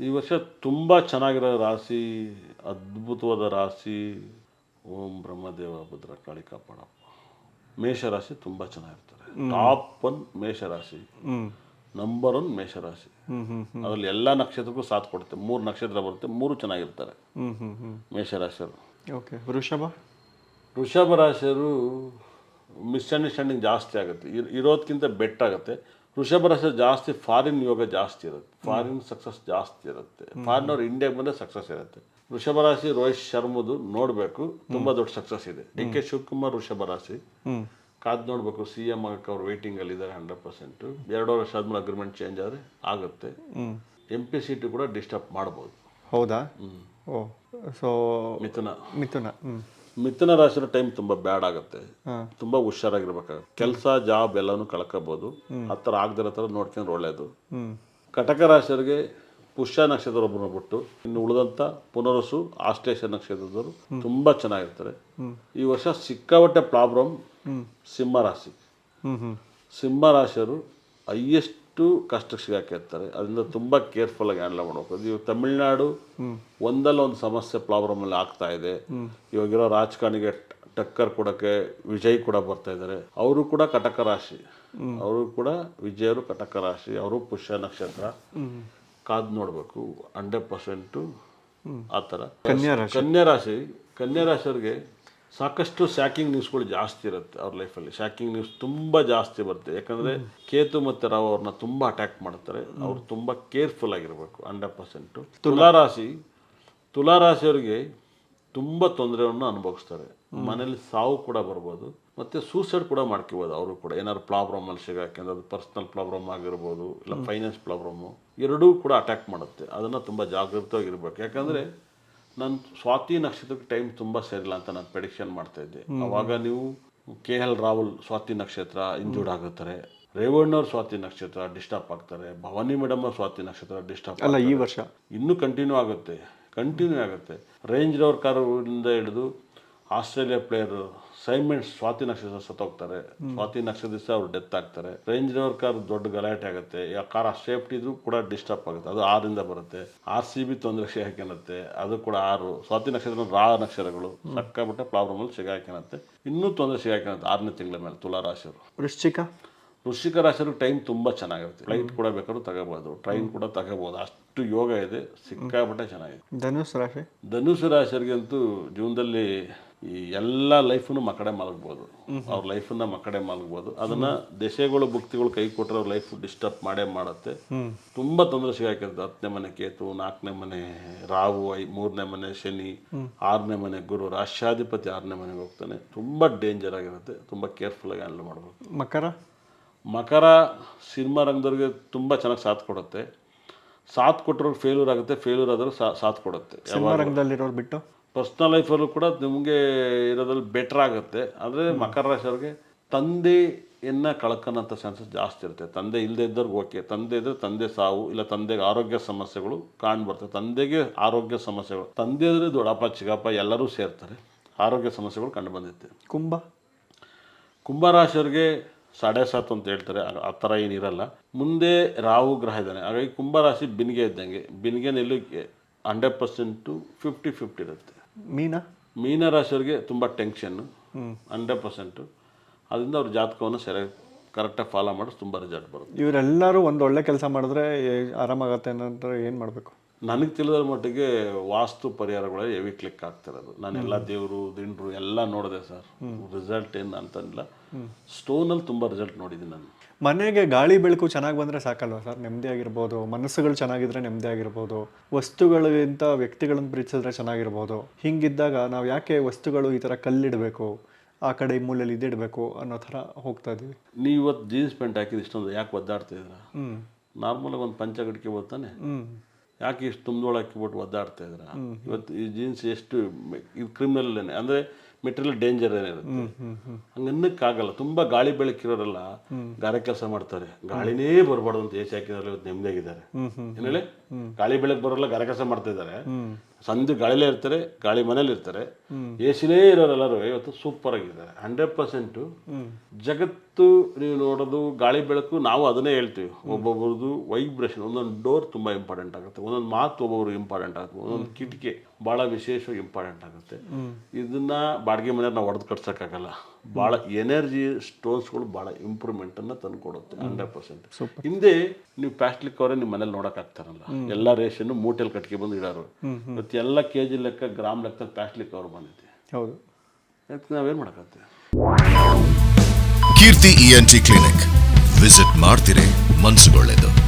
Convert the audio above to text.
ಈ ವರ್ಷ ತುಂಬ ಚೆನ್ನಾಗಿರೋ ರಾಶಿ ಅದ್ಭುತವಾದ ರಾಶಿ ಓಂ ಬ್ರಹ್ಮದೇವ ಭದ್ರ ಕಾಳಿ ಕಾಪಾಡಪ್ಪ. ಮೇಷರಾಶಿ ತುಂಬ ಚೆನ್ನಾಗಿರ್ತಾರೆ ಟಾಪ್ ಒನ್ ಮೇಷರಾಶಿ. ಹ್ಮ್. ನಂಬರ್ ಒನ್ ಮೇಷರಾಶಿ. ಅದರಲ್ಲಿ ಎಲ್ಲ ನಕ್ಷತ್ರಕ್ಕೂ ಸಾಥ್ ಕೊಡುತ್ತೆ. ಮೂರು ನಕ್ಷತ್ರ ಬರುತ್ತೆ ಮೂರು ಚೆನ್ನಾಗಿರ್ತಾರೆ. ಮೇಷರಾಶಿಯವರು. ಓಕೆ ವೃಷಭ? ವೃಷಭ ರಾಶಿಯರು ಮಿಸ್ಅಂಡರ್ಸ್ಟ್ಯಾಂಡಿಂಗ್ ಜಾಸ್ತಿ ಆಗುತ್ತೆ. ಇರೋದಕ್ಕಿಂತ ಇರೋದ್ಕಿಂತ ವೃಷಭ ರಾಶಿ ಜಾಸ್ತಿ ಫಾರಿನ್ ಯೋಗ ಜಾಸ್ತಿ ಇರುತ್ತೆ. ಫಾರಿನ್ ಸಕ್ಸಸ್ ಜಾಸ್ತಿ ಇರುತ್ತೆ. ಫಾರಿನ್ ಅವ್ರು ಇಂಡಿಯಾಗೆ ಬಂದ್ರೆ ಸಕ್ಸಸ್ ಇರುತ್ತೆ. ವೃಷಭ ರಾಶಿ ರೋಹಿತ್ ಶರ್ಮದು ನೋಡಬೇಕು ತುಂಬಾ ದೊಡ್ಡ ಸಕ್ಸಸ್ ಇದೆ. ಡಿ ಕೆ ಶಿವಕುಮಾರ್ ವೃಷಭ ರಾಶಿ ಕಾದ್ ನೋಡಬೇಕು ಸಿ ಎಂ ಆಗಕ್ಕೆ ಅವ್ರು ವೇಟಿಂಗ್ ಅಲ್ಲಿ ಇದ್ದಾರೆ ಹಂಡ್ರೆಡ್ ಪರ್ಸೆಂಟ್ ಎರಡು ವರ್ಷ ಆದ್ಮೇಲೆ ಅಗ್ರಿಮೆಂಟ್ ಚೇಂಜ್ ಆದ್ರೆ ಆಗುತ್ತೆ. ಎಂ ಪಿ ಸೀಟು ಕೂಡ ಡಿಸ್ಟರ್ಬ್ ಮಾಡ್ಬೋದು. ಹೌದಾ? ಓ ಸೊ ಮಿಥುನ. ಮಿಥುನ ಮಿಥುನ ರಾಶಿ ಟೈಮ್ ತುಂಬಾ ಬ್ಯಾಡ್ ಆಗುತ್ತೆ. ತುಂಬಾ ಹುಷಾರಾಗಿರ್ಬೇಕಾಗುತ್ತೆ. ಕೆಲಸ ಜಾಬ್ ಎಲ್ಲನೂ ಕಳ್ಕೋಬೋದು. ಹತ್ರ ಥರ ಆಗದಿರೋ ಥರ ನೋಡ್ಕೊಂಡ್ರೆ ಒಳ್ಳೇದು. ಕಟಕ ರಾಶಿಯವರಿಗೆ ಪುಷ್ಯ ನಕ್ಷತ್ರ ಒಬ್ಬರು ಬಿಟ್ಟು ಇನ್ನು ಉಳಿದಂಥ ಪುನರಸು ಆಶ್ಲೇಷ ನಕ್ಷತ್ರದವರು ತುಂಬಾ ಚೆನ್ನಾಗಿರ್ತಾರೆ. ಈ ವರ್ಷ ಸಿಕ್ಕಾಪಟ್ಟೆ ಪ್ರಾಬ್ಲಮ್ ಸಿಂಹ ರಾಶಿ. ಸಿಂಹ ರಾಶಿಯವರು ಹೈಯೆಸ್ಟು ಕಷ್ಟಕ್ಕೆ ಸಿಗಾಕಿರ್ತಾರೆ. ಅದರಿಂದ ತುಂಬ ಕೇರ್ಫುಲ್ಲಾಗಿ ಹ್ಯಾಂಡಲ್ ಮಾಡಬೇಕು. ಇವಾಗ ತಮಿಳ್ನಾಡು ಒಂದಲ್ಲ ಒಂದು ಸಮಸ್ಯೆ ಪ್ರಾಬ್ಲಮ್ ಅಲ್ಲಿ ಆಗ್ತಾ ಇದೆ. ಇವಾಗಿರೋ ರಾಜಕಾರಣಿಗೆ ಟಕ್ಕರ್ ಕೊಡಕ್ಕೆ ವಿಜಯ್ ಕೂಡ ಬರ್ತಾ ಇದ್ದಾರೆ. ಅವರು ಕೂಡ ಕಟಕ ರಾಶಿ. ಅವರು ಕೂಡ ವಿಜಯರು ಕಟಕ ರಾಶಿ. ಅವರು ಪುಷ್ಯ ನಕ್ಷತ್ರ. ಕಾದು ನೋಡಬೇಕು. ಹಂಡ್ರೆಡ್ ಪರ್ಸೆಂಟು ಆ ಥರ ಕನ್ಯಾ ರಾಶಿ. ಕನ್ಯಾ ರಾಶಿ. ಕನ್ಯಾ ರಾಶಿಯವ್ರಿಗೆ ಸಾಕಷ್ಟು ಶಾಕಿಂಗ್ ನ್ಯೂಸ್ಗಳು ಜಾಸ್ತಿ ಇರುತ್ತೆ ಅವ್ರ ಲೈಫಲ್ಲಿ. ಶಾಕಿಂಗ್ ನ್ಯೂಸ್ ತುಂಬ ಜಾಸ್ತಿ ಬರುತ್ತೆ. ಯಾಕಂದರೆ ಕೇತು ಮತ್ತು ರಾವ್ ಅವ್ರನ್ನ ತುಂಬ ಅಟ್ಯಾಕ್ ಮಾಡ್ತಾರೆ. ಅವ್ರು ತುಂಬ ಕೇರ್ಫುಲ್ ಆಗಿರಬೇಕು ಹಂಡ್ರೆಡ್ ಪರ್ಸೆಂಟು ತುಲಾರಾಶಿ ತುಲಾರಾಶಿಯವರಿಗೆ ತುಂಬ ತೊಂದರೆಯನ್ನು ಅನುಭವಿಸ್ತಾರೆ. ಮನೇಲಿ ಸಾವು ಕೂಡ ಬರ್ಬೋದು ಮತ್ತು ಸೂಸೈಡ್ ಕೂಡ ಮಾಡ್ಕೋಬೋದು ಅವರು ಕೂಡ. ಏನಾದ್ರು ಪ್ರಾಬ್ಲಮಲ್ಲಿ ಅಂದರೆ ಅದು ಪರ್ಸ್ನಲ್ ಪ್ರಾಬ್ಲಮ್ ಆಗಿರ್ಬೋದು ಇಲ್ಲ ಫೈನಾನ್ಸ್ ಪ್ರಾಬ್ಲಮ್ಮು ಎರಡೂ ಕೂಡ ಅಟ್ಯಾಕ್ ಮಾಡುತ್ತೆ. ಅದನ್ನು ತುಂಬ ಜಾಗೃತವಾಗಿರ್ಬೇಕು. ಯಾಕಂದರೆ ನಾನು ಸ್ವಾತಿ ನಕ್ಷತ್ರಕ್ಕೆ ಟೈಮ್ ತುಂಬ ಸೇರಿಲ್ಲ ಅಂತ ನಾನು ಪ್ರೆಡಿಕ್ಷನ್ ಮಾಡ್ತಾ ಇದ್ದೆ. ಅವಾಗ ನೀವು ಕೆ ಎಲ್ ರಾಹುಲ್ ಸ್ವಾತಿ ನಕ್ಷತ್ರ ಇಂಜೂರ್ಡ್ ಆಗುತ್ತಾರೆ. ರೇವಣ್ಣವ್ರ ಸ್ವಾತಿ ನಕ್ಷತ್ರ ಡಿಸ್ಟರ್ಬ್ ಆಗ್ತಾರೆ. ಭವಾನಿ ಮೇಡಮ್ ಅವ್ರ ಸ್ವಾತಿ ನಕ್ಷತ್ರ ಡಿಸ್ಟರ್ಬ್ ಅಲ್ಲ ಈ ವರ್ಷ? ಇನ್ನೂ ಕಂಟಿನ್ಯೂ ಆಗುತ್ತೆ. ಕಂಟಿನ್ಯೂ ಆಗುತ್ತೆ. ರೇಂಜ್ ರವರ್ ಕಾರಿಂದ ಹಿಡಿದು ಆಸ್ಟ್ರೇಲಿಯಾ ಪ್ಲೇಯರ್ ಸೈಮನ್ ಸ್ವಾತಿ ನಕ್ಷತ್ರ ಸತ್ತೋಗ್ತಾರೆ ಸ್ವಾತಿ ನಕ್ಷತ್ರ ದಿವಸ ಅವ್ರು ಡೆತ್ ಆಗ್ತಾರೆ. ರೇಂಜ್ ರೋವರ್ ಕಾರ್ ದೊಡ್ಡ ಗಲಾಟೆ ಆಗುತ್ತೆ. ಆ ಕಾರ್ ಸೇಫ್ಟಿ ಇದ್ರೂ ಕೂಡ ಡಿಸ್ಟರ್ಬ್ ಆಗುತ್ತೆ. ಅದು ಆರಿಂದ ಬರುತ್ತೆ. ಆರ್ ಸಿ ಬಿ ತೊಂದರೆ ಸಿಗಾಕಿನತ್ತೆ ಅದು ಕೂಡ ಆರು. ಸ್ವಾತಿ ನಕ್ಷತ್ರ ರಾ ನಕ್ಷತ್ರಗಳು. ಸಕ್ಕಾಬಿಟ್ಟೆ ಪ್ರಾಬ್ಲಮಲ್ಲಿ ಸಿಗಾಕಿನತ್ತೆ ಇನ್ನೂ ತೊಂದರೆ ಸಿಗಾಕಿನತ್ತೆ ಆರನೇ ತಿಂಗಳ ಮೇಲೆ ತುಲಾ ರಾಶಿಯವರು ವೃಶ್ಚಿಕ? ವೃಶ್ಚಿಕ ರಾಶಿಯರು ಟೈಮ್ ತುಂಬ ಚೆನ್ನಾಗಿರುತ್ತೆ. ಫ್ಲೈಟ್ ಕೂಡ ಬೇಕಾದ್ರೂ ತಗೋಬೋದು. ಟ್ರೈನ್ ಕೂಡ ತಗೋಬೋದು. ಅಷ್ಟು ಯೋಗ ಇದೆ. ಸಿಕ್ಕಾಪಟ್ಟೆ ಚೆನ್ನಾಗಿದೆ. ಧನುಸ್ ರಾಶಿ? ಧನುಸು ರಾಶಿಯರಿಗಂತೂ ಜೀವನದಲ್ಲಿ ಈ ಎಲ್ಲ ಲೈಫನ್ನು ಮಕ್ಕಡೆ ಮಲಗ್ಬೋದು. ಅವ್ರ ಲೈಫನ್ನ ಮಕ್ಕಡೆ ಮಲಗ್ಬೋದು. ಅದನ್ನ ದೇಶಗಳು ಭಕ್ತಿಗಳು ಕೈ ಕೊಟ್ಟರೆ ಅವ್ರ ಲೈಫ್ ಡಿಸ್ಟರ್ಬ್ ಮಾಡೇ ಮಾಡುತ್ತೆ. ತುಂಬಾ ತೊಂದರೆ ಸಿಗಾಕಿರುತ್ತೆ ಹತ್ತನೇ ಮನೆ ಕೇತು ನಾಲ್ಕನೇ ಮನೆ ರಾವು ಐ ಮೂರನೇ ಮನೆ ಶನಿ ಆರನೇ ಮನೆ ಗುರು ರಾಷ್ಟ್ರಾಧಿಪತಿ ಆರನೇ ಮನೆಗೆ ಹೋಗ್ತಾನೆ. ತುಂಬಾ ಡೇಂಜರ್ ಆಗಿರುತ್ತೆ. ತುಂಬಾ ಕೇರ್ಫುಲ್ ಆಗಿ ಹ್ಯಾಂಡಲ್ ಮಾಡಬೇಕು. ಮಕರ? ಮಕರ ಸಿನಿಮಾ ರಂಗದವ್ರಿಗೆ ತುಂಬಾ ಚೆನ್ನಾಗಿ ಸಾಥ್ ಕೊಡುತ್ತೆ. ಸಾಥ್ ಕೊಟ್ಟರು ಫೇಲ್ಯೂರ್ ಆಗುತ್ತೆ. ಫೇಲ್ಯೂರ್ ಆದರೂ ಸಾಥ್ ಕೊಡುತ್ತೆ. ಸಿನಿಮಾ ರಂಗದಲ್ಲಿರೋರು ಬಿಟ್ಟು? ಪರ್ಸ್ನಲ್ ಲೈಫಲ್ಲೂ ಕೂಡ ನಿಮಗೆ ಇರೋದ್ರಲ್ಲಿ ಬೆಟ್ರ್ ಆಗುತ್ತೆ. ಆದರೆ ಮಕರ ರಾಶಿಯವ್ರಿಗೆ ತಂದೆಯನ್ನು ಕಳ್ಕೊಳಂಥ ಚಾನ್ಸಸ್ ಜಾಸ್ತಿ ಇರುತ್ತೆ. ತಂದೆ ಇಲ್ಲದೆ ಇದ್ದವ್ರಿಗೆ ಓಕೆ ತಂದೆ ಇದ್ದರೆ ತಂದೆ ಸಾವು ಇಲ್ಲ ತಂದೆಗೆ ಆರೋಗ್ಯ ಸಮಸ್ಯೆಗಳು ಕಾಣ್ಬರ್ತವೆ ತಂದೆಗೆ ಆರೋಗ್ಯ ಸಮಸ್ಯೆಗಳು. ತಂದೆ ಇದ್ರೆ ದೊಡ್ಡಪ್ಪ ಚಿಕ್ಕಪ್ಪ ಎಲ್ಲರೂ ಸೇರ್ತಾರೆ. ಆರೋಗ್ಯ ಸಮಸ್ಯೆಗಳು ಕಂಡು ಬಂದಿತ್ತೆ. ಕುಂಭ? ಕುಂಭರಾಶಿಯವ್ರಿಗೆ ಸಾಡೆ ಸಾತ್ ಅಂತ ಹೇಳ್ತಾರೆ. ಆ- ಆ ಥರ ಏನಿರಲ್ಲ. ಮುಂದೆ ರಾಹು ಗ್ರಹ ಇದ್ದಾನೆ. ಹಾಗಾಗಿ ಕುಂಭರಾಶಿ ಬಿನ್ಗೆ ಇದ್ದಂಗೆ. ಬಿನ್ಗೆನಲ್ಲಿ ಹಂಡ್ರೆಡ್ ಪರ್ಸೆಂಟು ಫಿಫ್ಟಿ ಫಿಫ್ಟಿ ಇರುತ್ತೆ. ಮೀನ? ಮೀನರಾಶಿಯವ್ರಿಗೆ ತುಂಬ ಟೆನ್ಷನ್ನು ಹಂಡ್ರೆಡ್ ಪರ್ಸೆಂಟು ಅದರಿಂದ ಅವ್ರ ಜಾತಕವನ್ನು ಸರಿಯಾಗಿ ಕರೆಕ್ಟಾಗಿ ಫಾಲೋ ಮಾಡಿ ತುಂಬ ರಿಸಲ್ಟ್ ಬರುತ್ತೆ. ಇವರೆಲ್ಲರೂ ಒಂದು ಒಳ್ಳೆ ಕೆಲಸ ಮಾಡಿದ್ರೆ ಆರಾಮಾಗತ್ತೆ ಅನ್ನೋದ್ರೆ ಏನು ಮಾಡಬೇಕು? ನನಗೆ ತಿಳಿದ ಮಟ್ಟಿಗೆ ವಾಸ್ತು ಪರಿಹಾರಗಳಲ್ಲಿ ಹೆವಿ ಕ್ಲಿಕ್ ಆಗ್ತಿರೋದು. ನಾನು ಎಲ್ಲ ದೇವರು ದಿಂಡ್ರು ಎಲ್ಲ ನೋಡಿದೆ ಸರ್. ರಿಸಲ್ಟ್ ಏನು ಅಂತಂದಿಲ್ಲ. ಸ್ಟೋನಲ್ಲಿ ತುಂಬ ರಿಸಲ್ಟ್ ನೋಡಿದ್ದೀನಿ ನಾನು. ಮನೆಗೆ ಗಾಳಿ ಬೆಳಕು ಚೆನ್ನಾಗಿ ಬಂದರೆ ಸಾಕಲ್ವ ಸರ್? ನೆಮ್ಮದಿ ಆಗಿರ್ಬೋದು ಮನಸ್ಸುಗಳು ಚೆನ್ನಾಗಿದ್ರೆ ನೆಮ್ಮದಿ ಆಗಿರ್ಬೋದು ವಸ್ತುಗಳಿಗಿಂತ ವ್ಯಕ್ತಿಗಳನ್ನು ಪ್ರೀತಿಸಿದ್ರೆ ಚೆನ್ನಾಗಿರ್ಬೋದು. ಹಿಂಗಿದ್ದಾಗ ನಾವು ಯಾಕೆ ವಸ್ತುಗಳು ಈ ಥರ ಕಲ್ಲಿಡಬೇಕು ಆ ಕಡೆ ಈ ಮೂಲೆಯಲ್ಲಿ ಇದಿಡಬೇಕು ಅನ್ನೋ ಥರ ಹೋಗ್ತಾ ಇದ್ದೀವಿ ನೀವು ಇವತ್ತು ಜೀನ್ಸ್ ಪ್ಯಾಂಟ್ ಹಾಕಿದ ಇಷ್ಟೊಂದು ಯಾಕೆ ಒದ್ದಾಡ್ತಿದ್ರ ನಾರ್ಮಲಾಗಿ ಒಂದು ಪಂಚಗಡಿಕೆ ಓದ್ತಾನೆ ಹ್ಞೂ ಯಾಕೆ ಇಷ್ಟು ತುಂಬ್ದೊಳಗೆ ಹಾಕಿಬಿಟ್ಟು ಒದ್ದಾಡ್ತಾ ಇದ್ರ ಇವತ್ತು ಈ ಜೀನ್ಸ್ ಎಷ್ಟು ಇದು ಕ್ರಿಮಿನಲ್ ಅಂದರೆ ಮೆಟೀರಿಯಲ್ ಡೇಂಜರ್ ಏನಿರುತ್ತೆ ಹಂಗನ್ನಕ್ಕಾಗಲ್ಲ. ತುಂಬ ಗಾಳಿ ಬೆಳಕಿರೋರೆಲ್ಲ ಗಾರೆ ಕೆಲಸ ಮಾಡ್ತಾರೆ. ಗಾಳಿನೇ ಬರಬಾರ್ದು ಅಂತ ಏಸಿ ಹಾಕಿದಾರೆ ಇವತ್ತು ನೆಮ್ಮದಿಯಾಗಿದ್ದಾರೆ. ಏನೇಳಿ ಗಾಳಿ ಬೆಳಕು ಬರೋಲ್ಲ ಗಾರೆ ಕೆಲಸ ಮಾಡ್ತಾ ಇದ್ದಾರೆ. ಸಂಜೆ ಗಾಳಿಲೇ ಇರ್ತಾರೆ ಗಾಳಿ ಮನೇಲಿ ಇರ್ತಾರೆ. ಏಸಿನೇ ಇರೋರೆಲ್ಲರೂ ಇವತ್ತು ಸೂಪರ್ ಆಗಿದ್ದಾರೆ. ಹಂಡ್ರೆಡ್ ಪರ್ಸೆಂಟು ಜಗತ್ತು ನೀವು ನೋಡೋದು ಗಾಳಿ ಬೆಳಕು ನಾವು ಅದನ್ನೇ ಹೇಳ್ತೀವಿ. ಒಬ್ಬೊಬ್ರದ್ದು ವೈಬ್ರೇಷನ್ ಒಂದೊಂದು ಡೋರ್ ತುಂಬ ಇಂಪಾರ್ಟೆಂಟ್ ಆಗುತ್ತೆ. ಒಂದೊಂದು ಮಾತು ಒಬ್ಬೊಬ್ರು ಇಂಪಾರ್ಟೆಂಟ್ ಆಗುತ್ತೆ. ಒಂದೊಂದು ಕಿಟಕಿ ಭಾಳ ವಿಶೇಷವಾಗಿ ಇಂಪಾರ್ಟೆಂಟ್ ಆಗುತ್ತೆ. ಇದನ್ನ ಬಾಡಿಗೆ ಮನೆಯವ್ರು ನಾವು ಹೊಡೆದು ಕಟ್ಸೋಕ್ಕಾಗಲ್ಲ. ಭಾಳ ಎನರ್ಜಿ ಸ್ಟೋನ್ಸ್ಗಳು ಭಾಳ ಇಂಪ್ರೂವ್ಮೆಂಟನ್ನು ತಂದು ಕೊಡುತ್ತೆ ಹಂಡ್ರೆಡ್ ಪರ್ಸೆಂಟ್ ಹಿಂದೆ ನೀವು ಪ್ಲಾಸ್ಟಿಕ್ ಅವರೇ ನಿಮ್ಮ ಮನೇಲಿ ನೋಡಕ್ ಆಗ್ತಾರಲ್ಲ. ಎಲ್ಲ ರೇಷನ್ ಮೂಟೆಲ್ ಕಟ್ಗೆ ಬಂದು ಇಡೋರು. ಮತ್ತೆ ಎಲ್ಲ ಕೆ ಜಿ ಲೆಕ್ಕ ಗ್ರಾಮ್ ಲೆಕ್ಕ ಪ್ಲಾಸ್ಟಿಕ್ ಕವರ್ ಬಂದೈತಿ ಹೌದು. ಅದಕ್ಕೆ ನಾವೇನು ಮಾಡೋಕ್ಕಾಗ್ತದೆ ಕೀರ್ತಿ ಇಎನ್ಟಿ ಕ್ಲಿನಿಕ್. ವಿಸಿಟ್ ಮಾಡ್ತಿರೇ ಮನ್ಸುಗೊಳ್ಳೆದು.